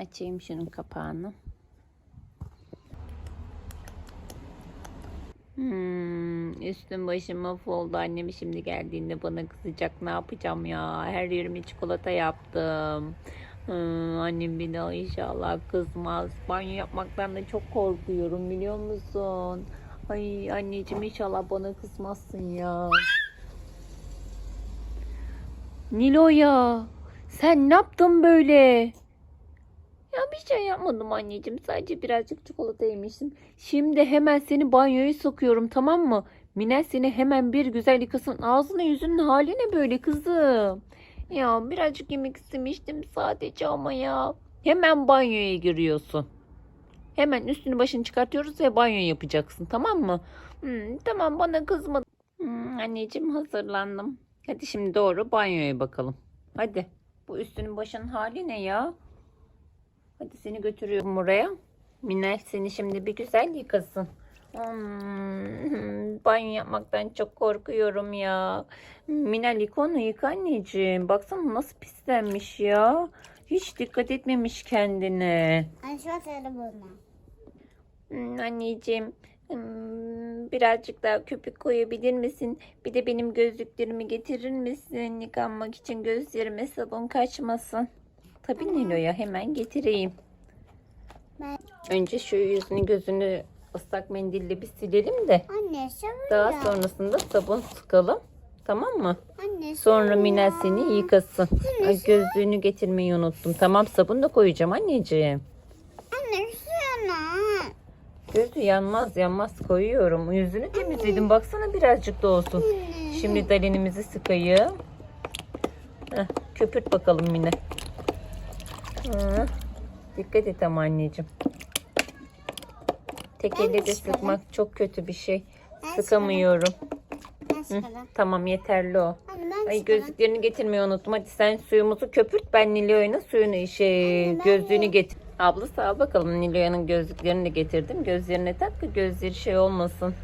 Açayım şunun kapağını. Hmm, üstüm başım mahvoldu. Annem şimdi geldiğinde bana kızacak. Ne yapacağım ya? Her yerimi çikolata yaptım. Hmm, annem bir daha inşallah kızmaz. Banyo yapmaktan da çok korkuyorum biliyor musun? Ay anneciğim inşallah bana kızmazsın ya. Nilo'ya sen ne yaptın böyle? Ya bir şey yapmadım anneciğim. Sadece birazcık çikolata yemiştim. Şimdi hemen seni banyoya sokuyorum tamam mı? Minel seni hemen bir güzel yıkasın. Ağzını yüzünün hali ne böyle kızım? Ya birazcık yemek istemiştim sadece ama ya. Hemen banyoya giriyorsun. Hemen üstünü başını çıkartıyoruz ve banyo yapacaksın tamam mı? Hmm, tamam bana kızma. Hmm, anneciğim hazırlandım. Hadi şimdi doğru banyoya bakalım. Hadi. Bu üstünün başının hali ne ya? Hadi seni götürüyorum oraya. Minel seni şimdi bir güzel yıkasın. Hmm, banyo yapmaktan çok korkuyorum ya. Minel yıka onu yıka anneciğim. Baksana nasıl pislenmiş ya. Hiç dikkat etmemiş kendine. Ay şu an söyle bunu. Hmm, anneciğim hmm, birazcık daha köpük koyabilir misin? Bir de benim gözlüklerimi getirir misin? Yıkanmak için gözlerime sabun kaçmasın. Tabii Nilo'ya hemen getireyim. Ben... Önce şu yüzünü gözünü ıslak mendille bir silelim de Anne şöyle. daha sonrasında sabun sıkalım. Tamam mı? Anne Sonra. Minel seni yıkasın. Ay, gözlüğünü getirmeyi unuttum. Tamam sabun da koyacağım anneciğim. Anne şuna. Gözü yanmaz yanmaz koyuyorum. Yüzünü temizledim. Baksana birazcık da olsun. Şimdi dalenimizi sıkayım. Heh, köpürt bakalım Mine. Hı. Dikkat et ama anneciğim. Tek Ben elle de sıkmak çok kötü bir şey. Ben Sıkamıyorum. Ben Hı, tamam yeterli o. Anne Ay gözlüklerini getirmeyi unuttum. Hadi sen suyumuzu köpürt. Ben Nilo'ya suyunu şey Anne, gözlüğünü getir. Abla sağ ol bakalım Nilo'yanın gözlüklerini de getirdim. Gözlerine tak ki gözleri şey olmasın.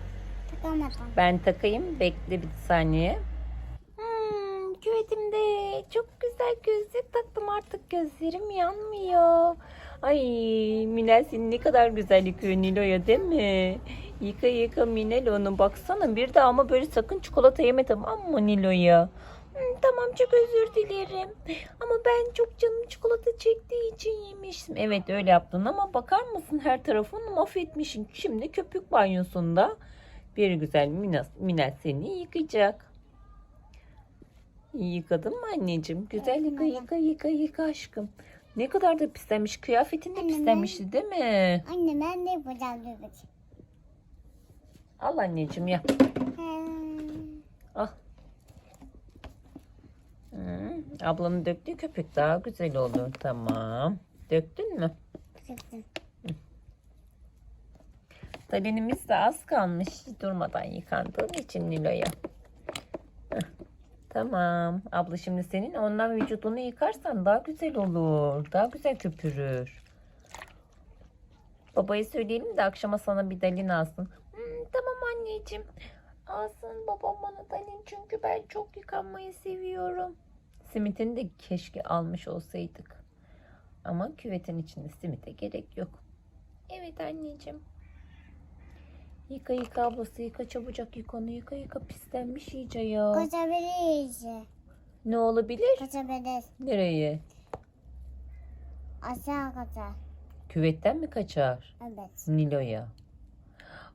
Takamadım. Ben takayım. Bekle bir saniye. Hmm, küvetimde çok güzel gözlük taktım artık gözlerim yanmıyor. Ay Minel seni ne kadar güzel yıkıyor Nilo'ya değil mi? Yıka yıka Minel onu baksana bir de ama böyle sakın çikolata yeme tamam mı Nilo'ya? Tamam çok özür dilerim. Ama ben çok canım çikolata çektiği için yemiştim. Evet öyle yaptın ama bakar mısın her tarafını mahvetmişsin. Şimdi köpük banyosunda bir güzel Minel seni yıkayacak. Yıkadın mı anneciğim? Güzel yıka yıka yıka yıka aşkım. Ne kadar da pislenmiş. Kıyafetin de Anne, pislenmişti değil mi? Anne ben de yapacağım bebek. Al anneciğim ya. Hmm. Al. Hmm, ablanın döktüğü köpük daha güzel olur. Tamam. Döktün mü? Çıktı. Talenimiz de az kalmış. Durmadan yıkandığın için Nilo'ya. Tamam. Abla şimdi senin ondan vücudunu yıkarsan daha güzel olur. Daha güzel köpürür. Babaya söyleyelim de akşama sana bir dalin alsın. Hmm, tamam anneciğim. Alsın babam bana dalin çünkü ben çok yıkanmayı seviyorum. Simitini de keşke almış olsaydık. Ama küvetin içinde simite gerek yok. Evet anneciğim. Yıka yıka ablası yıka çabucak yıka onu yıka yıka pislenmiş iyice ya. Kaçabilir iyice. Ne olabilir? Kaçabilir. Nereye? Aşağı kaçar. Küvetten mi kaçar? Evet. Nilo'ya.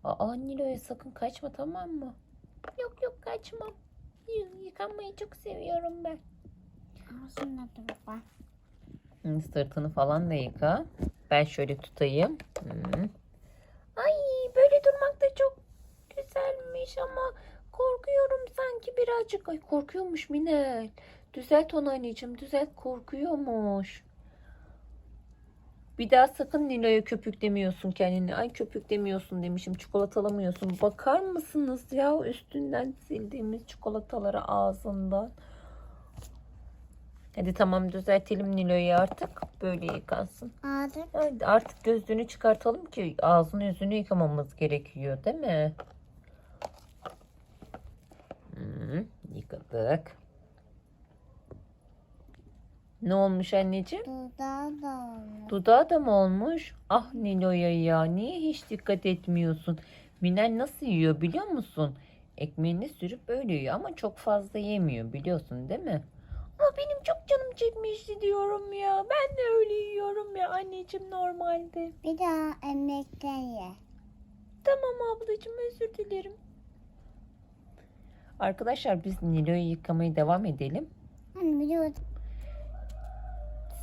Aa Nilo'ya sakın kaçma tamam mı? Yok yok kaçmam. Yıkanmayı çok seviyorum ben. Ağzına da baba. Hı, Sırtını falan da yıka. Ben şöyle tutayım. Ay böyle durmak da çok güzelmiş ama korkuyorum sanki birazcık. Ay korkuyormuş Minel. Düzelt onu anneciğim düzelt korkuyormuş. Bir daha sakın Nilo'ya köpük demiyorsun kendini. Ay köpük demiyorsun demişim. Çikolatalamıyorsun. Bakar mısınız ya üstünden sildiğimiz çikolataları ağzından. Hadi tamam düzeltelim Nilo'yu artık. Böyle yıkansın. Artık Hadi artık gözlüğünü çıkartalım ki ağzını yüzünü yıkamamız gerekiyor değil mi? Yıkadık. Ne olmuş anneciğim? Dudağı da olmuş. Dudağı da mı olmuş? Ah Nilo'ya ya niye hiç dikkat etmiyorsun? Minel nasıl yiyor biliyor musun? Ekmeğini sürüp öyle yiyor ama çok fazla yemiyor biliyorsun değil mi? Ama benim çok canım çekmişti diyorum ya. Ben de öyle yiyorum ya anneciğim normalde. Bir daha emekten ye. Tamam ablacığım özür dilerim. Arkadaşlar biz Nilo'yu yıkamaya devam edelim.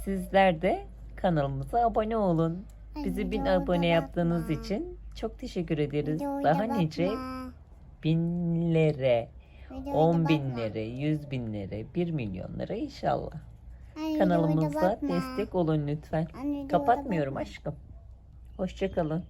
Sizler de kanalımıza abone olun. Bizi bin abone yaptığınız için çok teşekkür ederiz. Daha nice binlere, on binlere, yüz binlere, bir milyonlara inşallah. Kanalımıza destek olun lütfen. Kapatmıyorum aşkım. Hoşçakalın.